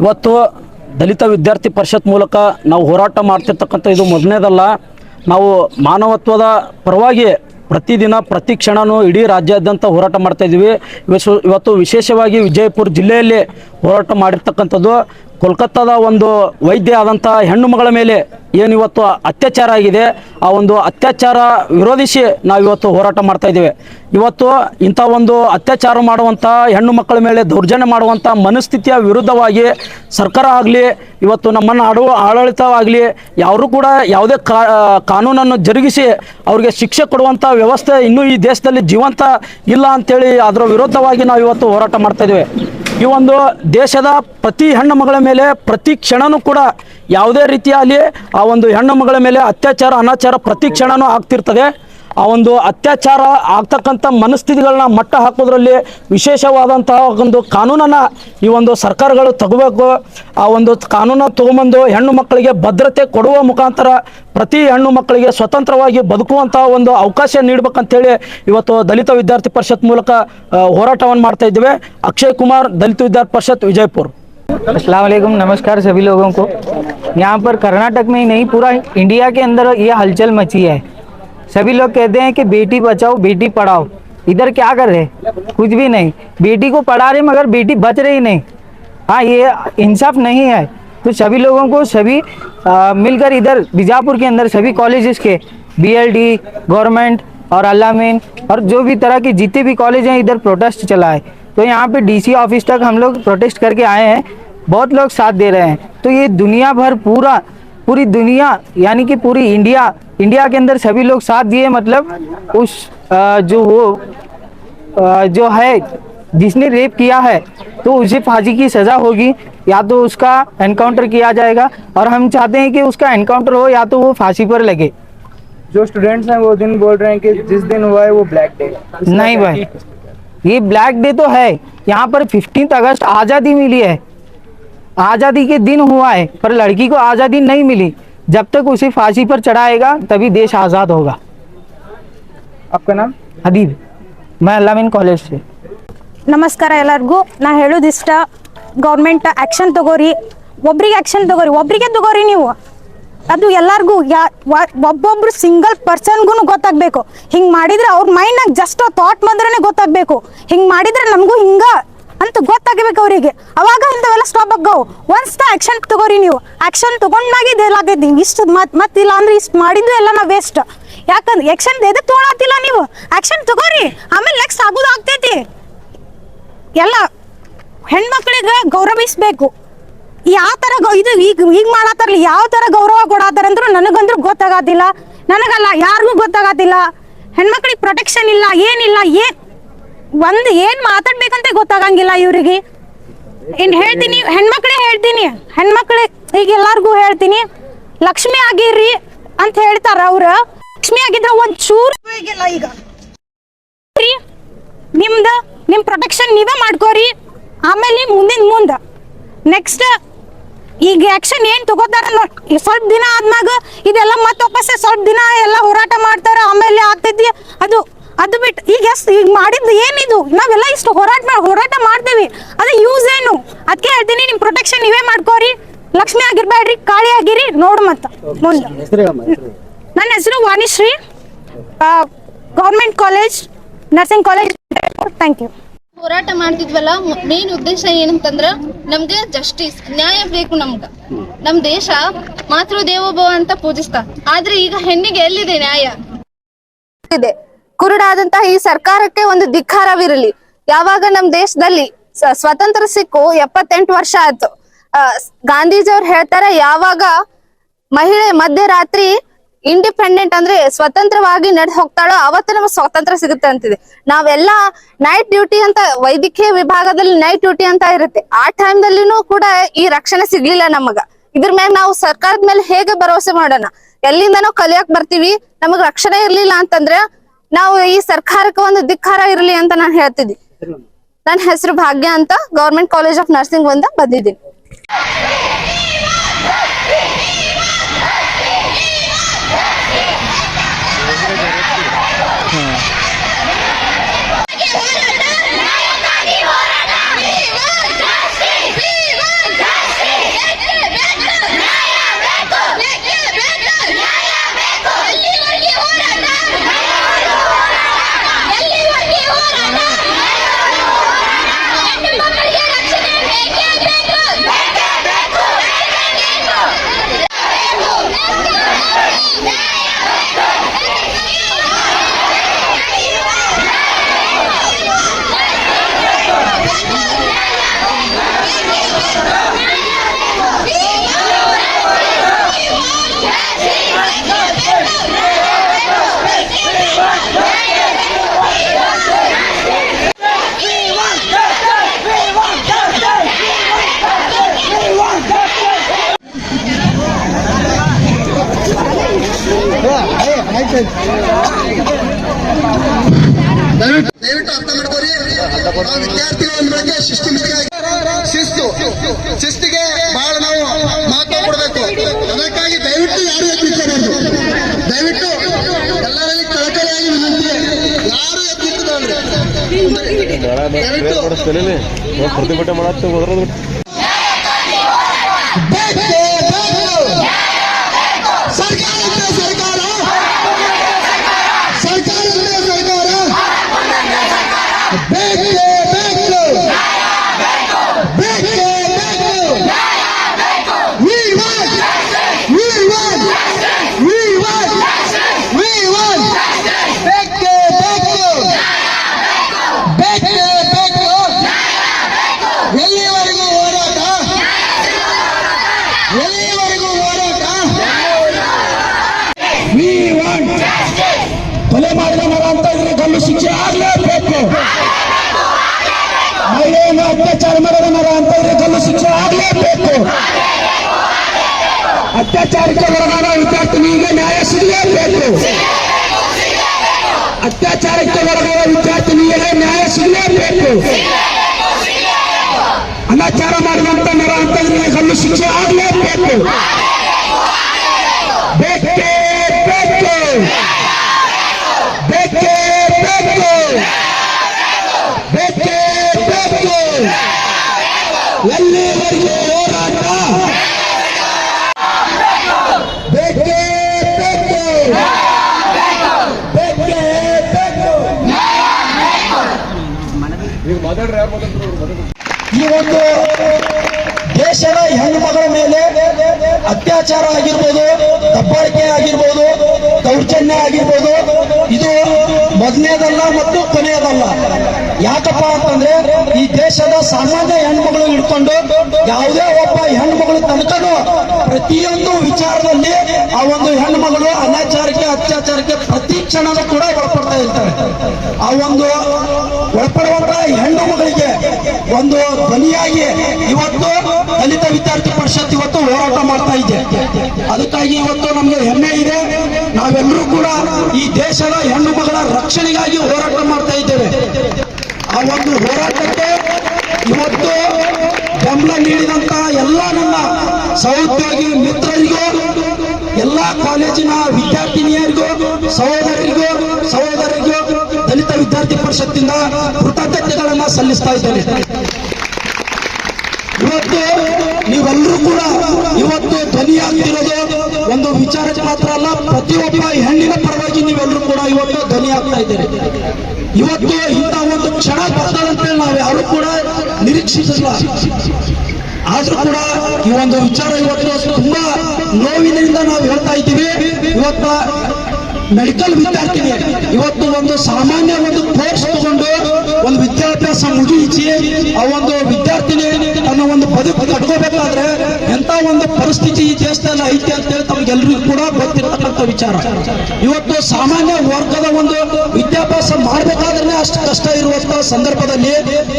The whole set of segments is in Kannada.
ಇವತ್ತು ದಲಿತ ವಿದ್ಯಾರ್ಥಿ ಪರಿಷತ್ ಮೂಲಕ ನಾವು ಹೋರಾಟ ಮಾಡ್ತಿರ್ತಕ್ಕಂಥ ಇದು ಮೊದಲನೇದಲ್ಲ, ನಾವು ಮಾನವತ್ವದ ಪರವಾಗಿ ಪ್ರತಿದಿನ, ಪ್ರತಿ ಕ್ಷಣವೂ ಇಡೀ ರಾಜ್ಯಾದ್ಯಂತ ಹೋರಾಟ ಮಾಡ್ತಾ ಇದ್ದೀವಿ. ಇವತ್ತು ಇವತ್ತು ವಿಶೇಷವಾಗಿ ವಿಜಯಪುರ ಜಿಲ್ಲೆಯಲ್ಲಿ ಹೋರಾಟ ಮಾಡಿರ್ತಕ್ಕಂಥದ್ದು ಕೋಲ್ಕತ್ತಾದ ಒಂದು ವೈದ್ಯ ಆದಂಥ ಹೆಣ್ಣು ಮಗಳ ಮೇಲೆ ಏನು ಇವತ್ತು ಅತ್ಯಾಚಾರ ಆಗಿದೆ, ಆ ಒಂದು ಅತ್ಯಾಚಾರ ವಿರೋಧಿಸಿ ನಾವು ಇವತ್ತು ಹೋರಾಟ ಮಾಡ್ತಾ ಇದ್ದೇವೆ. ಇವತ್ತು ಇಂಥ ಒಂದು ಅತ್ಯಾಚಾರ ಮಾಡುವಂಥ ಹೆಣ್ಣು ಮಕ್ಕಳ ಮೇಲೆ ದೌರ್ಜನ್ಯ ಮಾಡುವಂಥ ಮನಸ್ಥಿತಿಯ ವಿರುದ್ಧವಾಗಿ ಸರ್ಕಾರ ಆಗಲಿ, ಇವತ್ತು ನಮ್ಮನ್ನು ಆಡುವ ಆಡಳಿತವಾಗಲಿ ಯಾರು ಕೂಡ ಯಾವುದೇ ಕಾನೂನನ್ನು ಜರುಗಿಸಿ ಅವ್ರಿಗೆ ಶಿಕ್ಷೆ ಕೊಡುವಂಥ ವ್ಯವಸ್ಥೆ ಇನ್ನೂ ಈ ದೇಶದಲ್ಲಿ ಜೀವಂತ ಇಲ್ಲ ಅಂತೇಳಿ ಅದರ ವಿರುದ್ಧವಾಗಿ ನಾವು ಇವತ್ತು ಹೋರಾಟ ಮಾಡ್ತಾ ಇದ್ದೇವೆ. ಈ ಒಂದು ದೇಶದ ಪ್ರತಿ ಹೆಣ್ಣು ಮಗಳ ಮೇಲೆ ಪ್ರತಿ ಕ್ಷಣನೂ ಕೂಡ ಯಾವುದೇ ರೀತಿಯಲ್ಲಿ ಆ ಒಂದು ಹೆಣ್ಣು ಮಗಳ ಮೇಲೆ ಅತ್ಯಾಚಾರ, ಅನಾಚಾರ ಪ್ರತಿ ಕ್ಷಣನೂ ಆಗ್ತಿರ್ತದೆ. ಆ ಒಂದು ಅತ್ಯಾಚಾರ ಆಗ್ತಕ್ಕಂಥ ಮನಸ್ಥಿತಿಗಳನ್ನ ಮಟ್ಟ ಹಾಕೋದ್ರಲ್ಲಿ ವಿಶೇಷವಾದಂತಹ ಒಂದು ಕಾನೂನನ್ನು ಈ ಒಂದು ಸರ್ಕಾರಗಳು ತಗೋಬೇಕು ಆ ಒಂದು ಕಾನೂನ ತಗೊಂಬಂದು ಹೆಣ್ಣು ಮಕ್ಕಳಿಗೆ ಭದ್ರತೆ ಕೊಡುವ ಮುಖಾಂತರ ಪ್ರತಿ ಹೆಣ್ಣು ಮಕ್ಕಳಿಗೆ ಸ್ವತಂತ್ರವಾಗಿ ಬದುಕುವಂಥ ಒಂದು ಅವಕಾಶ ನೀಡಬೇಕಂತೇಳಿ ಇವತ್ತು ದಲಿತ ವಿದ್ಯಾರ್ಥಿ ಪರಿಷತ್ ಮೂಲಕ ಹೋರಾಟವನ್ನು ಮಾಡ್ತಾ ಇದ್ದೇವೆ ಅಕ್ಷಯ್ ಕುಮಾರ್ ದಲಿತ ವಿದ್ಯಾರ್ಥಿ ಪರಿಷತ್ ವಿಜಯಪುರ अस्सलाम वालेकुम नमस्कार सभी लोगों को यहाँ पर कर्नाटक में ही नहीं पूरा इंडिया के अंदर ये हलचल मची है सभी लोग कहते हैं कि बेटी बचाओ बेटी पढ़ाओ। इधर क्या कर रहे? कुछ भी नहीं। बेटी को पढ़ा रहे मगर बेटी बच रही नहीं। हाँ ये इंसाफ नहीं है। तो सभी लोगों को सभी आ, मिलकर इधर बीजापुर के अंदर सभी कॉलेजेस के बीएलडी गवर्नमेंट और अलामीन और जो भी तरह के जितने भी कॉलेज हैं इधर प्रोटेस्ट चला है। तो यहाँ पे डीसी ऑफ़िस तक हम लोग प्रोटेस्ट करके आए हैं। बहुत लोग साथ दे रहे हैं। तो ये दुनिया भर पूरा पूरी दुनिया यानी कि पूरी इंडिया इंडिया के अंदर सभी लोग साथ दिए मतलब उस आ, जो वो जो है जिसने रेप किया है तो उसे फांसी की सजा होगी। या तो उसका एनकाउंटर किया जाएगा और हम चाहते हैं कि उसका एनकाउंटर हो या तो वो फांसी पर लगे। जो स्टूडेंट्स हैं वो दिन बोल रहे हैं कि जिस दिन हुआ है वो ब्लैक डे नहीं भाई ये ब्लैक डे तो है। यहाँ पर फिफ्टींथ अगस्त आज़ादी मिली है। आज़ादी के दिन हुआ है पर लड़की को आज़ादी नहीं मिली जब तक उसे फांसी पर चढ़ाएगा तभी देश आज़ाद होगा आपका नाम हबीब मैं अलामीन कॉलेज से ನಮಸ್ಕಾರ ಎಲ್ಲರಿಗೂ ನಾ ಹೇಳೋದಿಷ್ಟ ಗೌರ್ಮೆಂಟ್ ಆ್ಯಕ್ಷನ್ ತಗೋರಿ ಒಬ್ರಿಗೆ ಆ್ಯಕ್ಷನ್ ತಗೋರಿ ಒಬ್ರಿಗೆ ತಗೋರಿ ನೀವು ಅದು ಎಲ್ಲರಿಗೂ ಯಾ ವ- ಒಬ್ಬೊಬ್ರು ಸಿಂಗಲ್ ಪರ್ಸನ್ಗೂ ಗೊತ್ತಾಗಬೇಕು ಹಿಂಗೆ ಮಾಡಿದ್ರೆ ಅವ್ರ ಮೈಂಡ್ನಾಗ ಜಸ್ಟ್ ಥಾಟ್ ಬಂದ್ರೆ ಗೊತ್ತಾಗಬೇಕು ಹಿಂಗೆ ಮಾಡಿದ್ರೆ ನಮಗೂ ಹಿಂಗ ಅಂತ ಗೊತ್ತಾಗಬೇಕು ಅವರಿಗೆ. ಅವಾಗ ಇಂಥವೆಲ್ಲ ಸ್ಟಾಪ್ ಆಗವು ಒನ್ಸ್ ದ ಆ್ಯಕ್ಷನ್ ತಗೋರಿ ನೀವು. ಆ್ಯಕ್ಷನ್ ತಗೊಂಡಾಗ ಇದೆಲ್ಲಾಗೈತಿ ಇಷ್ಟು ಮತ್ ಮತ್ತಿಲ್ಲ ಅಂದ್ರೆ ಇಷ್ಟು ಮಾಡಿದ್ದು ಎಲ್ಲ ನಾವು ವೇಸ್ಟ್ ಯಾಕಂದ್ರೆ ಆಕ್ಷನ್ ಎದಕ್ಕೆ ತೊಗೊಳತ್ತಿಲ್ಲ ನೀವು? ಆಕ್ಷನ್ ತಗೋರಿ. ಆಮೇಲೆ ನೆಕ್ಸ್ಟ್ ಆಗೋದು ಆಗ್ತೈತಿ. ಎಲ್ಲ ಹೆಣ್ಮಕ್ಳಿಗೆ ಗೌರವಿಸ್ಬೇಕು. ಯಾವ ಥರ ಇದು ಈಗ ಈಗ ಮಾಡತ್ತಾರಲ್ಲ ಯಾವ ಥರ ಗೌರವ ಕೊಡತ್ತಾರ ಅಂದ್ರೂ ನನಗಂದ್ರೂ ಗೊತ್ತಾಗತ್ತಿಲ್ಲ ನನಗಲ್ಲ, ಯಾರಿಗೂ ಗೊತ್ತಾಗತ್ತಿಲ್ಲ ಹೆಣ್ಮಕ್ಳಿಗೆ ಪ್ರೊಟೆಕ್ಷನ್ ಇಲ್ಲ, ಏನಿಲ್ಲ, ಏನ್ ಒಂದು ಏನ್ ಮಾತಾಡ್ಬೇಕಂತ ಗೊತ್ತಾಗಂಗಿಲ್ಲ ಇವ್ರಿಗೆ. ಇನ್ ಹೇಳ್ತೀನಿ ಹೆಣ್ಮಕ್ಳೇ ಹೇಳ್ತೀನಿ. ಹೆಣ್ಮಕ್ಳು ಈಗ ಎಲ್ಲಾರ್ಗೂ ಹೇಳ್ತೀನಿ. ಲಕ್ಷ್ಮಿ ಆಗಿರ್ರಿ ಅಂತ ಹೇಳ್ತಾರ ಅವ್ರ. ಲಕ್ಷ್ಮಿ ಆಗಿದ್ರ ಒಂದ್ ಚೂರು ಈಗ. ನಿಮ್ದ ನಿಮ್ ಪ್ರೊಟೆಕ್ಷನ್ ನೀವೇ ಮಾಡ್ಕೋರಿ. ಆಮೇಲೆ ಮುಂದಿನ ಮುಂದ. ನೆಕ್ಸ್ಟ್ ಈಗ ಆಕ್ಷನ್ ಏನ್ ತಗೋತಾರ ನೋಡ್ ಸ್ವಲ್ಪ ದಿನ ಆದ್ಮ್ಯಾಗ ಇದೆಲ್ಲ ಮತ್ತೆ ವಾಪಸ್ ಸ್ವಲ್ಪ ದಿನ ಎಲ್ಲ ಹೋರಾಟ ಮಾಡ್ತಾರ. ಆಮೇಲೆ ಆಗ್ತೈತಿ ಅದು ಅದು ಬಿಟ್ಟು ಈಗ ಎಷ್ಟು ಈಗ ಮಾಡಿದ್ದು ಏನಿದು? ನಾವೆಲ್ಲ ಇಷ್ಟು ಹೋರಾಟ ಮಾಡಿ ಹೋರಾಟ ಮಾಡ್ತೀವಿ. ಅದು ಯೂಸ್ ಏನು? ಅದಕ್ಕೆ ಹೇಳ್ತೀನಿ ನಿಮ್ ಪ್ರೊಟೆಕ್ಷನ್ ನೀವೇ ಮಾಡ್ಕೋರಿ. ಲಕ್ಷ್ಮಿ ಆಗಿರ್ಬೇಡ್ರಿ ಕಾಳಿ ಆಗಿರಿ ನೋಡು ಮತ್ತ. ಮುಂದೆ. ನನ್ನ ಹೆಸರು Vanishree government college nursing college thank you ಹೋರಾಟ ಮಾಡ್ತಿದ್ವಲ್ಲ ಮೇನ್ ಉದ್ದೇಶ ಏನಂತಂದ್ರ ನಮ್ಗೆ ಜಸ್ಟಿಸ್ ನ್ಯಾಯ ಬೇಕು ನಮ್ಗ. ನಮ್ ದೇಶ ಮಾತೃ ದೇವೋಭವ ಅಂತ ಪೂಜಿಸ್ತಾ. ಆದ್ರೆ ಈಗ ಹೆಣ್ಣಿಗೆ ಎಲ್ಲಿದೆ ನ್ಯಾಯ? ಇದೆ. ಕುರುಡಾದಂತಹ ಈ ಸರ್ಕಾರಕ್ಕೆ ಒಂದು ಧಿಕ್ಕಾರವಿರಲಿ. ಯಾವಾಗ ನಮ್ ದೇಶದಲ್ಲಿ ಸ್ವತಂತ್ರ ಸಿಕ್ಕು ಎಪ್ಪತ್ತೆಂಟು ವರ್ಷ ಆಯ್ತು. ಗಾಂಧೀಜಿ ಗಾಂಧೀಜಿಯವ್ರು ಹೇಳ್ತಾರೆ ಯಾವಾಗ ಮಹಿಳೆ ಮಧ್ಯರಾತ್ರಿ ಇಂಡಿಪೆಂಡೆಂಟ್ ಅಂದ್ರೆ ಸ್ವತಂತ್ರವಾಗಿ ನಡೆದು ಹೋಗ್ತಾಳೋ ಅವತ್ತು ನಮಗೆ ಸ್ವಾತಂತ್ರ್ಯ ಸಿಗುತ್ತೆ ಅಂತಿದೆ. ನಾವೆಲ್ಲ ನೈಟ್ ಡ್ಯೂಟಿ ಅಂತ ವೈದ್ಯಕೀಯ ವಿಭಾಗದಲ್ಲಿ ನೈಟ್ ಡ್ಯೂಟಿ ಅಂತ ಇರುತ್ತೆ. ಆ ಟೈಮ್ ಟೈಮ್ದಲ್ಲಿನೂ ಕೂಡ ಈ ರಕ್ಷಣೆ ಸಿಗ್ಲಿಲ್ಲ ನಮಗ. ಇದ್ರ ಮೇಲೆ ನಾವು ಸರ್ಕಾರದ ಮೇಲೆ ಹೇಗೆ ಭರವಸೆ ಮಾಡೋಣ? ಎಲ್ಲಿಂದನೋ ಕಲಿಯಕ್ ಬರ್ತೀವಿ, ನಮಗ್ ರಕ್ಷಣೆ ಇರ್ಲಿಲ್ಲ ಅಂತಂದ್ರೆ ನಾವು ಈ ಸರ್ಕಾರಕ್ಕೆ ಒಂದು ಧಿಕ್ಕಾರ ಇರಲಿ ಅಂತ ನಾನು ಹೇಳ್ತಿದ್ದೀನಿ. ನನ್ನ ಹೆಸರು ಭಾಗ್ಯ ಅಂತ ಗೌರ್ಮೆಂಟ್ ಕಾಲೇಜ್ ಆಫ್ ನರ್ಸಿಂಗ್ ಒಂದ ಬಂದಿದ್ದೀನಿ. ದಯವಿಟ್ಟು ಅರ್ಥ ಮಾಡ್ಕೋರಿ ಶಿಸ್ತು ಶಿಸ್ತಿಗೆ ಬಹಳ ನಾವು ಮಹತ್ವ ಕೊಡಬೇಕು ಅದಕ್ಕಾಗಿ ದಯವಿಟ್ಟು ಯಾರು ದಯವಿಟ್ಟು ಎಲ್ಲರಲ್ಲಿ ಕಳಕಳಿಯಾಗಿ ಯಾರು ಎತ್ತಿಸಬಾರ್ದು ದಯವಿಟ್ಟು ಪ್ರತಿಭಟನೆ ಮಾಡತ್ತೆ ಹೋದ್ರೆ ಕೊಲೆ ಮಾಡಿದ ಮರ ಅಂತ ಇದ್ರೆ ಗಲ್ಲು ಶಿಕ್ಷೆ ಆಗ್ಲೇಬೇಕು ಮಹಿಳೆಯನ್ನು ಅತ್ಯಾಚಾರ ಮಾಡಿದ ಮರ ಅಂತ ಇದ್ರೆ ಗಲ್ಲು ಶಿಕ್ಷೆ ಆಗ್ಲೇಬೇಕು ಅತ್ಯಾಚಾರಕ್ಕೆ ಒಳಗಾದ ವಿದ್ಯಾರ್ಥಿನಿಗೆ ನ್ಯಾಯ ಸಿಗಲೇಬೇಕು ಅತ್ಯಾಚಾರಕ್ಕೆ ಒಳಗಾದ ವಿದ್ಯಾರ್ಥಿನಿಗೆ ನ್ಯಾಯ ಸಿಗಲೇಬೇಕು ಅನಾಚಾರ ಮಾಡಿದಂತ ನರ ಅಂತ ಇದ್ರೆ ಗಲ್ಲು ಶಿಕ್ಷೆ ಆಗ್ಲೇಬೇಕು ಬೇಕೇ ಬೇಕು ಬೇಕೇ ಬೇಕು ಬೇಕೇ ಬೇಕು ಎಲ್ಲಿವರೆಗೂ ಹೋರಾಟ? ಬೇಕೇ ಬೇಕು ಬೇಕೇ ಬೇಕು ಈ ಒಂದು ದೇಶದ ಹೆಣ್ಣು ಮಗಳ ಮೇಲೆ ಅತ್ಯಾಚಾರ ಆಗಿರ್ಬೋದು ದಬ್ಬಾಳಿಕೆ ಆಗಿರ್ಬೋದು ದೌರ್ಜನ್ಯ ಆಗಿರ್ಬೋದು ಮೊದಲನೇದಲ್ಲ ಮತ್ತು ಕೊನೆಯದಲ್ಲ. ಯಾಕಪ್ಪ ಅಂತಂದ್ರೆ ಈ ದೇಶದ ಸಾಮಾನ್ಯ ಹೆಣ್ಮಗಳು ಹಿಡ್ಕೊಂಡು ಯಾವುದೇ ಒಬ್ಬ ಹೆಣ್ಮಗಳು ತನಕನು ಪ್ರತಿಯೊಂದು ವಿಚಾರದಲ್ಲಿ ಆ ಒಂದು ಹೆಣ್ಮಗಳು ಅನಾಚಾರಕ್ಕೆ, ಅತ್ಯಾಚಾರಕ್ಕೆ ಪ್ರತಿ ಕ್ಷಣನೂ ಕೂಡ ಒಳಪಡ್ತಾ ಇರ್ತಾರೆ. ಆ ಒಂದು ಒಳಪಡುವಂತ ಹೆಣ್ಣು ಮಗಳಿಗೆ ಒಂದು ಧ್ವನಿಯಾಗಿ ಇವತ್ತು ದಲಿತ ವಿದ್ಯಾರ್ಥಿ ಪರಿಷತ್ ಇವತ್ತು ಹೋರಾಟ ಮಾಡ್ತಾ ಇದೆ. ಅದಕ್ಕಾಗಿ ಇವತ್ತು ನಮಗೆ ಹೆಮ್ಮೆ ಇದೆ. ನಾವೆಲ್ಲರೂ ಕೂಡ ಈ ದೇಶದ ಹೆಣ್ಣು ಮಗಳ ರಕ್ಷಣೆಗಾಗಿ ಹೋರಾಟ ಮಾಡ್ತಾ ಇದ್ದೇವೆ. ಆ ಒಂದು ಹೋರಾಟಕ್ಕೆ ಇವತ್ತು ನೀಡಿದಂತ ಎಲ್ಲ ನನ್ನ ಸಹೋದ್ಯೋಗಿ ಮಿತ್ರರಿಗೂ, ಎಲ್ಲ ಕಾಲೇಜಿನ ವಿದ್ಯಾರ್ಥಿನಿಯರಿಗೂ ಸಹೋದರಿಗೂ ಸಹೋದರಿಗೂ, ದಲಿತ ವಿದ್ಯಾರ್ಥಿ ಪರಿಷತ್ತಿಂದ ಕೃತಜ್ಞತೆಗಳನ್ನ ಸಲ್ಲಿಸ್ತಾ ಇದ್ದೇನೆ. ಇವತ್ತು ನೀವೆಲ್ಲರೂ ಕೂಡ ಇವತ್ತು ಧ್ವನಿಯಾಗ್ತಿರೋದು ಒಂದು ವಿಚಾರಕ್ಕೆ ಮಾತ್ರ ಅಲ್ಲ, ಪ್ರತಿಯೊಬ್ಬ ಹೆಣ್ಣಿನ ಪರವಾಗಿ ನೀವೆಲ್ಲರೂ ಕೂಡ ಇವತ್ತು ಧ್ವನಿ ಆಗ್ತಾ ಇದ್ದೀರಿ. ಇವತ್ತು ಇಂಥ ಒಂದು ಕ್ಷಣ ಬರ್ತದಂತೆ ನಾವು ಯಾರು ಕೂಡ ನಿರೀಕ್ಷಿಸಿಲ್ಲ. ಆದ್ರೂ ಕೂಡ ಈ ಒಂದು ವಿಚಾರ ಇವತ್ತು ತುಂಬಾ ನೋವಿನಿಂದ ನಾವು ಹೇಳ್ತಾ ಇದ್ದೀವಿ. ಇವತ್ತ ಮೆಡಿಕಲ್ ವಿದ್ಯಾರ್ಥಿನಿ ಇವತ್ತು ಒಂದು ಸಾಮಾನ್ಯ ಒಂದು ಕೋರ್ಸ್ ತಗೊಂಡು ಒಂದು ವಿದ್ಯಾಭ್ಯಾಸ ಮುಗಿಸಿ ಆ ಒಂದು ವಿದ್ಯಾರ್ಥಿನಿ ತನ್ನ ಒಂದು ಬದುಕು ಕಟ್ಕೋಬೇಕಾದ್ರೆ ಒಂದು ಪರಿಸ್ಥಿತಿ ಈ ದೇಶದಲ್ಲಿ ಅಂತ ಹೇಳಿ ತಾವೆಲ್ರಿಗೂ ಕೂಡ ಗೊತ್ತಿರತಕ್ಕಂಥ ವಿಚಾರ. ಇವತ್ತು ಸಾಮಾನ್ಯ ವರ್ಗದ ಒಂದು ವಿದ್ಯಾಭ್ಯಾಸ ಮಾಡಬೇಕಾದ್ರೆ ಅಷ್ಟು ಕಷ್ಟ ಇರುವಂತಹ ಸಂದರ್ಭದಲ್ಲಿ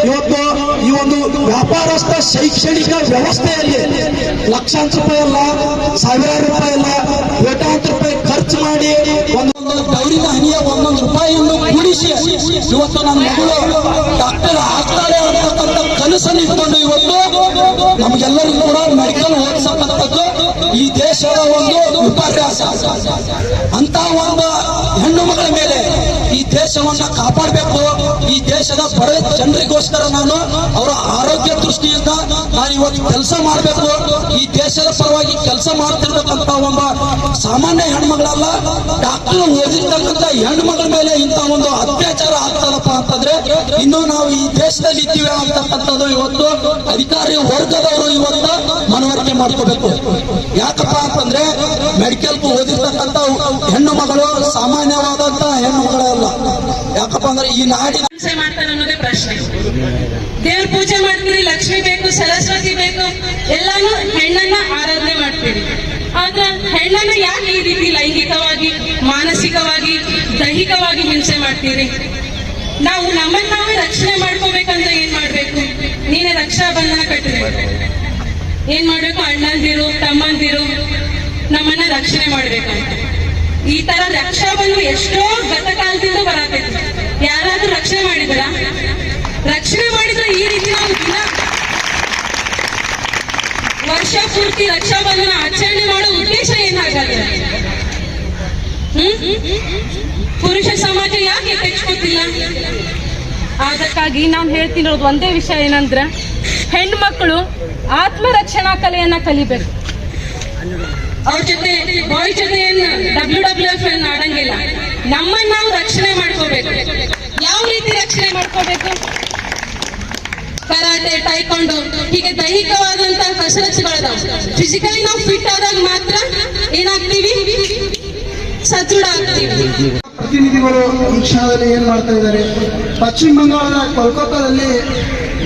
ಇವತ್ತು ಈ ಒಂದು ವ್ಯಾಪಾರಸ್ಥ ಶೈಕ್ಷಣಿಕ ವ್ಯವಸ್ಥೆಯಲ್ಲಿ ಲಕ್ಷಾಂತರ ರೂಪಾಯಿ ಅಲ್ಲ, ಸಾವಿರಾರು ರೂಪಾಯಿ ಅಲ್ಲ, ಕೋಟ್ಯಾಂತರ ಖರ್ಚು ಮಾಡಿ ಒಂದೊಂದು ಗೌರಿನ ಹನಿಯ ಒಂದೊಂದು ರೂಪಾಯಿಯನ್ನು ಕೂಡಿಸಿ ಇವತ್ತು ನನ್ನ ಮಗಳು ಡಾಕ್ಟರ್ ಆಗ್ತಾರೆ ಅಂತಕ್ಕಂಥ ಕನಸನ್ನು ಇಟ್ಕೊಂಡು ಇವತ್ತು ನಮಗೆಲ್ಲರಿಗೂ ಕೂಡ ಮೆಡಿಕಲ್ ಓದಿಸತಕ್ಕಂಥದ್ದು ಈ ದೇಶದ ಒಂದು ವಿಪರ್ಯಾಸ ಅಂತ ಒಂದು ಹೆಣ್ಣು ಮಗಳ ಮೇಲೆ ದೇಶವನ್ನ ಕಾಪಾಡಬೇಕು. ಈ ದೇಶದ ಬಡ ಜನರಿಗೋಸ್ಕರ ನಾನು ಅವರ ಆರೋಗ್ಯ ದೃಷ್ಟಿಯಿಂದ ನಾನು ಇವತ್ತು ಕೆಲಸ ಮಾಡಬೇಕು. ಈ ದೇಶದ ಪರವಾಗಿ ಕೆಲಸ ಮಾಡ್ತಿರ್ಬೇಕಂತ ಒಬ್ಬ ಸಾಮಾನ್ಯ ಹೆಣ್ಮಗಳಲ್ಲ, ಡಾಕ್ಟರ್ ಓದಿರ್ತಕ್ಕಂಥ ಹೆಣ್ಮಗಳ ಮೇಲೆ ಇಂಥ ಒಂದು ಅತ್ಯಾಚಾರ ಆಗ್ತದಪ್ಪ ಅಂತಂದ್ರೆ, ಇನ್ನು ನಾವು ಈ ದೇಶದಲ್ಲಿ ಇದ್ದೀವಿ ಅಂತಕ್ಕಂಥದ್ದು ಇವತ್ತು ಅಧಿಕಾರಿ ವರ್ಗದವರು ಇವತ್ತು ಮನವರಿಕೆ ಮಾಡ್ಕೋಬೇಕು. ಯಾಕಪ್ಪ ಅಂತಂದ್ರೆ ಮೆಡಿಕಲ್ ಓದಿರ್ತಕ್ಕಂಥ ಹೆಣ್ಣು ಮಗಳು ಸಾಮಾನ್ಯವಾದಂತ ಹೆಣ್ಣು ಅಲ್ಲ. ಯಾಕಪ್ಪ ಅಂದ್ರೆ ಈ ನಾಡಿ ಮಾಡ್ತಾರೆ ಅನ್ನೋದೇ ಪ್ರಶ್ನೆ. ದೇವ್ರ ಪೂಜೆ ಮಾಡ್ತೀರಿ, ಲಕ್ಷ್ಮಿ ಬೇಕು, ಸರಸ್ವತಿ ಬೇಕು, ಎಲ್ಲಾನು ಹೆಣ್ಣನ್ನ ಆರಾಧನೆ ಮಾಡ್ತೀರಿ. ಆದ್ರೆ ಹೆಣ್ಣನ್ನ ಯಾಕೆ ಈ ರೀತಿ ಲೈಂಗಿಕವಾಗಿ, ಮಾನಸಿಕವಾಗಿ, ದೈಹಿಕವಾಗಿ ಹಿಂಸೆ ಮಾಡ್ತೀರಿ? ನಾವು ನಮ್ಮನ್ನ ನಾವೇ ರಕ್ಷಣೆ ಮಾಡ್ಕೋಬೇಕಂದ್ರೆ ಏನ್ ಮಾಡ್ಬೇಕು? ನೀನೆ ರಕ್ಷಾ ಬಂಧನ ಕಟ್ಟಬೇಕು ಏನ್ ಮಾಡ್ಬೇಕು? ಅಣ್ಣಂದಿರು, ತಮ್ಮಂದಿರು ನಮ್ಮನ್ನ ರಕ್ಷಣೆ ಮಾಡ್ಬೇಕಂತ. ಈ ತರ ರಕ್ಷಾ ಬಲು ಎಷ್ಟೋ ಗತಕಾಲದಿಂದ ಬರಬೇಕು ಯಾರಾದ್ರೂ ರಕ್ಷಣೆ ಮಾಡಿದ್ರ ರಕ್ಷಣೆ ಮಾಡಿದ್ರೆ ಈ ರೀತಿ ನಾವು ದಿನ ವರ್ಷ ಪೂರ್ತಿ ರಕ್ಷಾ ಬಂಧನ ಆಚರಣೆ ಮಾಡೋ ಉದ್ದೇಶ ಏನಾಗಲ್ಲ. ಪುರುಷ ಸಮಾಜ ಯಾಕೆ ತೆಚ್ಕೋತಿಲ್ಲ ಅದಕ್ಕಾಗಿ ನಾನು ಹೇಳ್ತಿರೋದು ಒಂದೇ ವಿಷಯ ಏನಂದ್ರೆ, ಹೆಣ್ಮಕ್ಳು ಆತ್ಮರಕ್ಷಣಾ ಕಲೆಯನ್ನ ಕಲಿಬೇಕು. ಅವ್ರ ಜೊತೆ ಬಾಯ್ ಜೊತೆ ಡಬ್ಲ್ಯೂ ಡಬ್ಲ್ಯೂ ಎಫ್ ಅನ್ನ ಆಡಂಗಿಲ್ಲ. ನಮ್ಮನ್ನ ನಾವು ರಕ್ಷಣೆ ಮಾಡ್ಕೋಬೇಕು. ಯಾವ ರೀತಿ ರಕ್ಷಣೆ ಮಾಡ್ಕೋಬೇಕು? ಕರಾಟೆ ಟೈಕೊಂಡು ಹೀಗೆ ದೈಹಿಕವಾದಂತಹ ಕಸರತ್ತುಗಳಿದಾವೆ ಫಿಸಿಕಲಿ ನಾವು ಫಿಟ್ ಆದಾಗ ಮಾತ್ರ ಏನಾಗ್ತೀವಿ? ಸದೃಢ ಆಗ್ತೀವಿ. ಪ್ರತಿನಿಧಿಗಳು ಈ ಕ್ಷಣದಲ್ಲಿ ಏನ್ ಮಾಡ್ತಾ ಇದ್ದಾರೆ? ಪಶ್ಚಿಮ ಬಂಗಾಳದ ಕೋಲ್ಕತ್ತಾದಲ್ಲಿ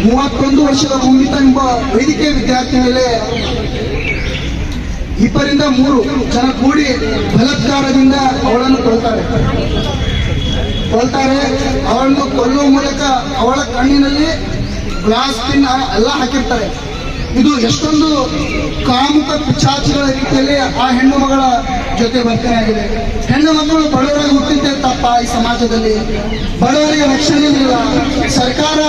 ಮೂವತ್ತೊಂದು ವರ್ಷದ ಮುಂದಿತ ಎಂಬ ವೈದ್ಯಕೀಯ ವಿದ್ಯಾರ್ಥಿ ಮೇಲೆ ಇಬ್ಬರಿಂದ ಮೂರು ಜನ ಕೂಡಿ ಬಲತ್ಕಾರದಿಂದ ಅವಳನ್ನು ಕೊಲ್ತಾರೆ ಕೊಲ್ತಾರೆ ಅವಳನ್ನು ಕೊಲ್ಲುವ ಮೂಲಕ ಅವಳ ಕಣ್ಣಿನಲ್ಲಿ ಗ್ಲಾಸ್ ಪಿನ್ ಎಲ್ಲ ಹಾಕಿರ್ತಾರೆ. ಇದು ಎಷ್ಟೊಂದು ಕಾಮುಕ ಪಿಚಾಚಿಗಳ ರೀತಿಯಲ್ಲಿ ಆ ಹೆಣ್ಣು ಮಗಳ ಜೊತೆ ವರ್ತನೆ ಆಗಿದೆ. ಹೆಣ್ಣು ಮಕ್ಕಳು ಬಡವರಾಗಿ ಹುಟ್ಟಿದ್ದೆ ತಪ್ಪ ಈ ಸಮಾಜದಲ್ಲಿ. ಬಡವರಿಗೆ ರಕ್ಷಣೆ ಇಲ್ಲ ಸರ್ಕಾರ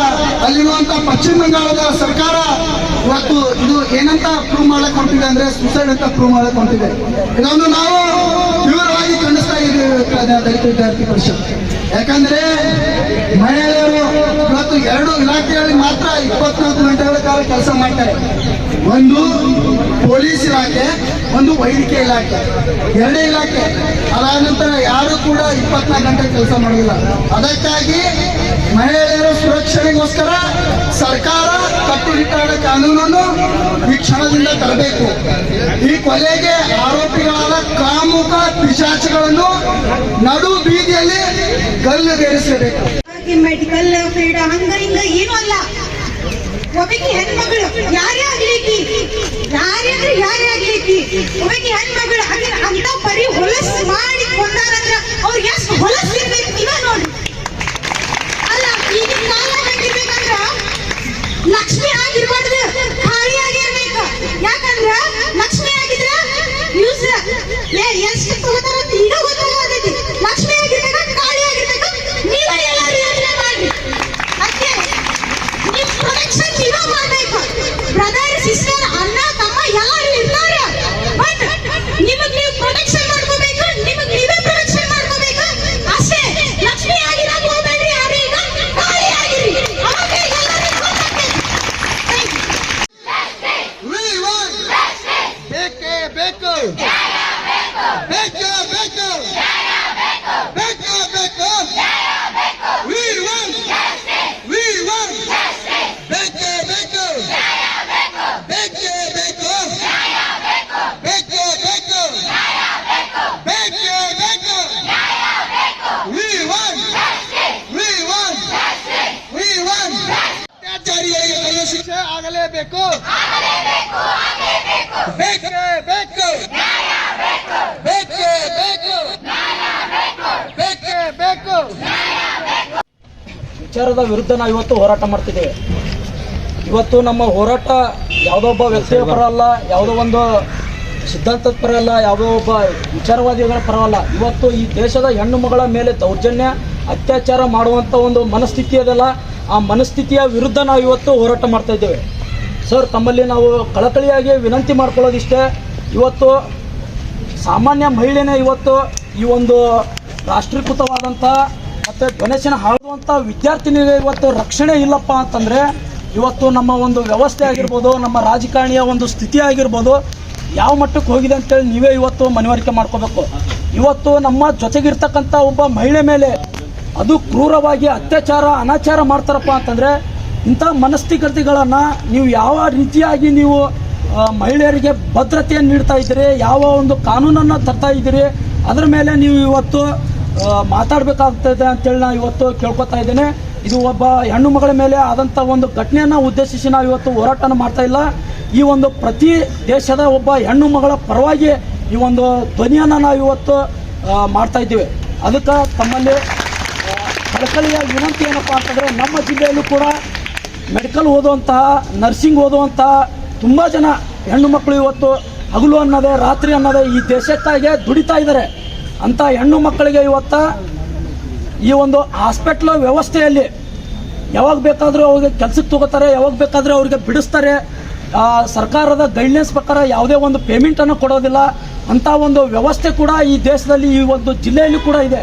ಅಲ್ಲಿರುವಂತ ಪಶ್ಚಿಮ ಬಂಗಾಳದ ಸರ್ಕಾರ ಇವತ್ತು ಇದು ಏನಂತ ಪ್ರೂವ್ ಮಾಡಕ್ ಹೊಂಟಿದೆ ಅಂದ್ರೆ ಸುಸೈಡ್ ಅಂತ ಪ್ರೂವ್ ಮಾಡಕ್ ಹೊಂಟಿದೆ ಇದನ್ನು ನಾವು ತೀವ್ರವಾಗಿ ಖಂಡಿಸ್ತಾ ಇದ್ದೀವಿ ದಲಿತ ವಿದ್ಯಾರ್ಥಿ ಪರಿಷತ್. ಯಾಕಂದ್ರೆ ಮಹಿಳೆಯರು ಇವತ್ತು ಎರಡು ಇಲಾಖೆಯಲ್ಲಿ ಮಾತ್ರ ಇಪ್ಪತ್ನಾಲ್ಕು ಗಂಟೆಗಳ ಕಾಲ ಕೆಲಸ ಮಾಡ್ತಾರೆ. ಒಂದು ಪೊಲೀಸ್ ಇಲಾಖೆ, ಒಂದು ವೈದ್ಯಕೀಯ ಇಲಾಖೆ. ಎರಡೇ ಇಲಾಖೆ. ಅದಾದ ನಂತರ ಯಾರು ಕೂಡ ಇಪ್ಪತ್ನಾಲ್ಕು ಗಂಟೆ ಕೆಲಸ ಮಾಡೋದಿಲ್ಲ. ಅದಕ್ಕಾಗಿ ಮಹಿಳೆಯರ ಸುರಕ್ಷಣೆಗೋಸ್ಕರ ಸರ್ಕಾರ ಕಟ್ಟುನಿಟ್ಟಾದ ಕಾನೂನನ್ನು ಈ ಕ್ಷಣದಿಂದ ತರಬೇಕು. ಈ ಕೊಲೆಗೆ ಆರೋಪಿಗಳಾದ ಕಾಮುಕ ಪಿಶಾಚಿಗಳನ್ನು ನಡು ಬೀದಿಯಲ್ಲಿ ಗಲ್ಲುಗೇರಿಸಬೇಕು ಮೆಡಿಕಲ್ ಫೀಲ್ಡ್ ಹಂಗ ಹಿಂಗ ಏನು ಅಲ್ಲ. ಒಬ್ಬಕಿ ಹೆಣ್ಮಗಳು, ಯಾರೇ ಆಗ್ಲಿಕ್ಕಿ, ಯಾರೇ ಅಂದ್ರೆ ಯಾರೇ ಆಗ್ಲಿಕ್ಕಿ, ಒಬ್ಬಕಿ ಹೆಣ್ಮಗಳು ಅಂತ ಬರೀ ಹೊಲಸ್ ಮಾಡಿ ಕೊಂಡಾರಂದ್ರ ಅವ್ರಿಗೆ ಎಷ್ಟು ಹೊಲಸ್ ಇರ್ಬೇಕು ನೀವ ನೋಡಿ. ಅಲ್ಲ, ಈಗಿನ ಕಾಲ ಹೆಂಗಿರ್ಬೇಕಂದ್ರ ಲಕ್ಷ್ಮಿ ಆಗಿರ್ಬಾರ್ದು ಖಾಲಿ ಆಗಿರ್ಬೇಕು ಯಾಕಂದ್ರ ಲಕ್ಷ್ಮಿ ಆಗಿದ್ರ ಯೂಸ್ ಎಷ್ಟು ತಗೋತಾರ ಅಂತ ಈಗ ಗೊತ್ತಾಗತೈತಿ ಲಕ್ಷ್ಮಿ ಆಗಿರ್ಬೇಕು ಖಾಲಿ ಆಗಿರ್ಬೇಕು ನೀವೇ ಎಲ್ಲರೂ ಯೋಚನೆ ಮಾಡಿ ಅದಕ್ಕೆ ನಿಮ್ ಪ್ರೊಡಕ್ಷನ್ ನೀವೇ ಮಾಡ್ಬೇಕು ಬ್ರದರ್ ಸಿಸ್ಟರ್ ಅಣ್ಣ ತಮ್ಮ ಎಲ್ಲರೂ ಇರ್ತಾರೆ ಬಟ್ ನಿಮಗ್ ನೀವು ಪ್ರೊಟೆಕ್ಷನ್ ಮಾಡ್ಕೋಬೇಕು ನಿಮಗ್ ನೀವೇ ಪ್ರೊಟೆಕ್ಷನ್ ಮಾಡ್ಕೋಬೇಕು ಅಷ್ಟೇ ಲಕ್ಷ್ಮಿ ಆಗಿರಾಗ ಹೋಗ್ಬೇಡ್ರಿ ಯಾರು ಈಗ ಖಾಲಿ ಆಗಿರಿ ಅವಾಗ ಎಲ್ಲರಿಗೂ ಗೊತ್ತಾಗ್ತೈತಿ Thank you. ಬೇಕೇ ಬೇಕು ಬೇಕೇ ಬೇಕು ಬೇಕೇ ಬೇಕು We want. We want. ಬೇಕೇ ಬೇಕು ಬೇಕೇ ಬೇಕು ಬೇಕೇ ಬೇಕು ಬೇಕೇ ಬೇಕು We want. We want. We want. ಅತ್ಯಾಚಾರಿಗಳಿಗೆ ಕೈಯ ಶಿಕ್ಷೆ ಆಗಲೇಬೇಕು ಬೇಕೇ ಬೇಕು ಬೇಕೇ ಬೇಕು ಬೇಕೇ ಬೇಕು ವಿಚಾರದ ವಿರುದ್ಧ ನಾವು ಇವತ್ತು ಹೋರಾಟ ಮಾಡ್ತಿದ್ದೇವೆ. ಇವತ್ತು ನಮ್ಮ ಹೋರಾಟ ಯಾವುದೋ ಒಬ್ಬ ವ್ಯಕ್ತಿಯ ಪರ ಅಲ್ಲ, ಯಾವುದೋ ಒಂದು ಸಿದ್ಧಾಂತದ ಪರ ಅಲ್ಲ, ಯಾವುದೋ ಒಬ್ಬ ವಿಚಾರವಾದಿಗಳ ಪರವಲ್ಲ ಇವತ್ತು ಈ ದೇಶದ ಹೆಣ್ಣು ಮಗಳ ಮೇಲೆ ದೌರ್ಜನ್ಯ, ಅತ್ಯಾಚಾರ ಮಾಡುವಂಥ ಒಂದು ಮನಸ್ಥಿತಿ ಅದಲ್ಲ. ಆ ಮನಸ್ಥಿತಿಯ ವಿರುದ್ಧ ನಾವು ಇವತ್ತು ಹೋರಾಟ ಮಾಡ್ತಾ ಇದ್ದೇವೆ. ಸರ್ ತಮ್ಮಲ್ಲಿ ನಾವು ಕಳಕಳಿಯಾಗಿ ವಿನಂತಿ ಮಾಡ್ಕೊಳ್ಳೋದಿಷ್ಟೇ. ಇವತ್ತು ಸಾಮಾನ್ಯ ಮಹಿಳೆನೇ ಇವತ್ತು ಈ ಒಂದು ರಾಷ್ಟ್ರೀಕೃತವಾದಂಥ ಮತ್ತು ಗಣೇಶನ ಹಾಳುವಂಥ ವಿದ್ಯಾರ್ಥಿನಿಗೆ ಇವತ್ತು ರಕ್ಷಣೆ ಇಲ್ಲಪ್ಪ ಅಂತಂದರೆ ಇವತ್ತು ನಮ್ಮ ಒಂದು ವ್ಯವಸ್ಥೆ ಆಗಿರ್ಬೋದು, ನಮ್ಮ ರಾಜಕಾರಣಿಯ ಒಂದು ಸ್ಥಿತಿ ಆಗಿರ್ಬೋದು, ಯಾವ ಮಟ್ಟಕ್ಕೆ ಹೋಗಿದೆ ಅಂತೇಳಿ ನೀವೇ ಇವತ್ತು ಮನವರಿಕೆ ಮಾಡ್ಕೋಬೇಕು. ಇವತ್ತು ನಮ್ಮ ಜೊತೆಗಿರ್ತಕ್ಕಂಥ ಒಬ್ಬ ಮಹಿಳೆ ಮೇಲೆ ಅದು ಕ್ರೂರವಾಗಿ ಅತ್ಯಾಚಾರ, ಅನಾಚಾರ ಮಾಡ್ತಾರಪ್ಪ ಅಂತಂದರೆ ಇಂಥ ಮನಸ್ಥಿತಿಗಳನ್ನು ನೀವು ಯಾವ ರೀತಿಯಾಗಿ ನೀವು ಮಹಿಳೆಯರಿಗೆ ಭದ್ರತೆಯನ್ನು ನೀಡ್ತಾ ಇದ್ದೀರಿ, ಯಾವ ಒಂದು ಕಾನೂನನ್ನು ತರ್ತಾ ಇದ್ದೀರಿ, ಅದರ ಮೇಲೆ ನೀವು ಇವತ್ತು ಮಾತಾಡಬೇಕಾಗ್ತದೆ ಅಂತೇಳಿ ನಾವು ಇವತ್ತು ಕೇಳ್ಕೊತಾ ಇದ್ದೇನೆ. ಇದು ಒಬ್ಬ ಹೆಣ್ಣು ಮಗಳ ಮೇಲೆ ಆದಂಥ ಒಂದು ಘಟನೆಯನ್ನು ಉದ್ದೇಶಿಸಿ ನಾವು ಇವತ್ತು ಹೋರಾಟನ ಮಾಡ್ತಾ ಇಲ್ಲ. ಈ ಒಂದು ಪ್ರತಿ ದೇಶದ ಒಬ್ಬ ಹೆಣ್ಣು ಮಗಳ ಪರವಾಗಿ ಈ ಒಂದು ಧ್ವನಿಯನ್ನು ನಾವು ಇವತ್ತು ಮಾಡ್ತಾ ಇದ್ದೀವಿ. ಅದಕ್ಕೆ ತಮ್ಮಲ್ಲಿ ಕಳಕಳಿಯ ವಿನಂತಿ ಏನಪ್ಪ ಅಂತಂದರೆ ನಮ್ಮ ಜಿಲ್ಲೆಯಲ್ಲೂ ಕೂಡ ಮೆಡಿಕಲ್ ಓದುವಂತಹ, ನರ್ಸಿಂಗ್ ಓದುವಂತಹ ತುಂಬ ಜನ ಹೆಣ್ಣು ಮಕ್ಕಳು ಇವತ್ತು ಹಗಲು ಅನ್ನೋದೇ, ರಾತ್ರಿ ಅನ್ನೋದೇ ಈ ದೇಶಕ್ಕಾಗಿ ದುಡಿತಾ ಇದ್ದಾರೆ. ಅಂಥ ಹೆಣ್ಣು ಮಕ್ಕಳಿಗೆ ಇವತ್ತ ಈ ಒಂದು ಹಾಸ್ಪಿಟ್ಲ್ ವ್ಯವಸ್ಥೆಯಲ್ಲಿ ಯಾವಾಗ ಬೇಕಾದರೂ ಅವ್ರಿಗೆ ಕೆಲ್ಸಕ್ಕೆ ತಗೋತಾರೆ, ಯಾವಾಗ ಬೇಕಾದರೂ ಅವ್ರಿಗೆ ಬಿಡಿಸ್ತಾರೆ. ಸರ್ಕಾರದ ಗೈಡ್ಲೈನ್ಸ್ ಪ್ರಕಾರ ಯಾವುದೇ ಒಂದು ಪೇಮೆಂಟನ್ನು ಕೊಡೋದಿಲ್ಲ. ಅಂಥ ಒಂದು ವ್ಯವಸ್ಥೆ ಕೂಡ ಈ ದೇಶದಲ್ಲಿ, ಈ ಒಂದು ಜಿಲ್ಲೆಯಲ್ಲಿ ಕೂಡ ಇದೆ.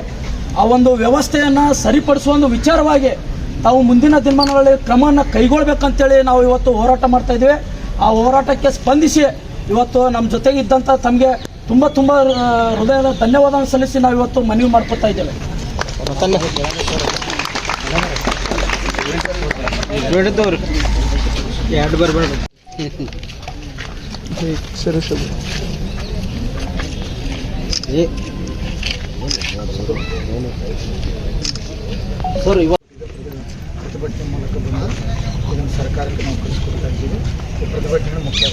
ಆ ಒಂದು ವ್ಯವಸ್ಥೆಯನ್ನು ಸರಿಪಡಿಸುವ ಒಂದು ವಿಚಾರವಾಗಿ ತಾವು ಮುಂದಿನ ದಿನಮಾನಗಳಲ್ಲಿ ಕ್ರಮವನ್ನು ಕೈಗೊಳ್ಬೇಕಂತೇಳಿ ನಾವು ಇವತ್ತು ಹೋರಾಟ ಮಾಡ್ತಾ ಇದ್ದೀವಿ. ಆ ಹೋರಾಟಕ್ಕೆ ಸ್ಪಂದಿಸಿ ಇವತ್ತು ನಮ್ಮ ಜೊತೆಗೆ ಇದ್ದಂಥ ತಮಗೆ ತುಂಬ ತುಂಬ ಹೃದಯದ ಧನ್ಯವಾದ ಸಲ್ಲಿಸಿ ನಾವು ಇವತ್ತು ಮನವಿ ಮಾಡ್ಕೊತಾ ಇದ್ದೇವೆ. ಸರ್ ಪ್ರತಿಭಟನೆ ಮೂಲಕ ಬಂದು ಇದನ್ನು ಸರ್ಕಾರಕ್ಕೆ ನಾವು ಕಳಿಸ್ಕೊಡ್ತಾ ಇದ್ದೀವಿ. ಪ್ರತಿಭಟನೆ ಮುಖ್ಯ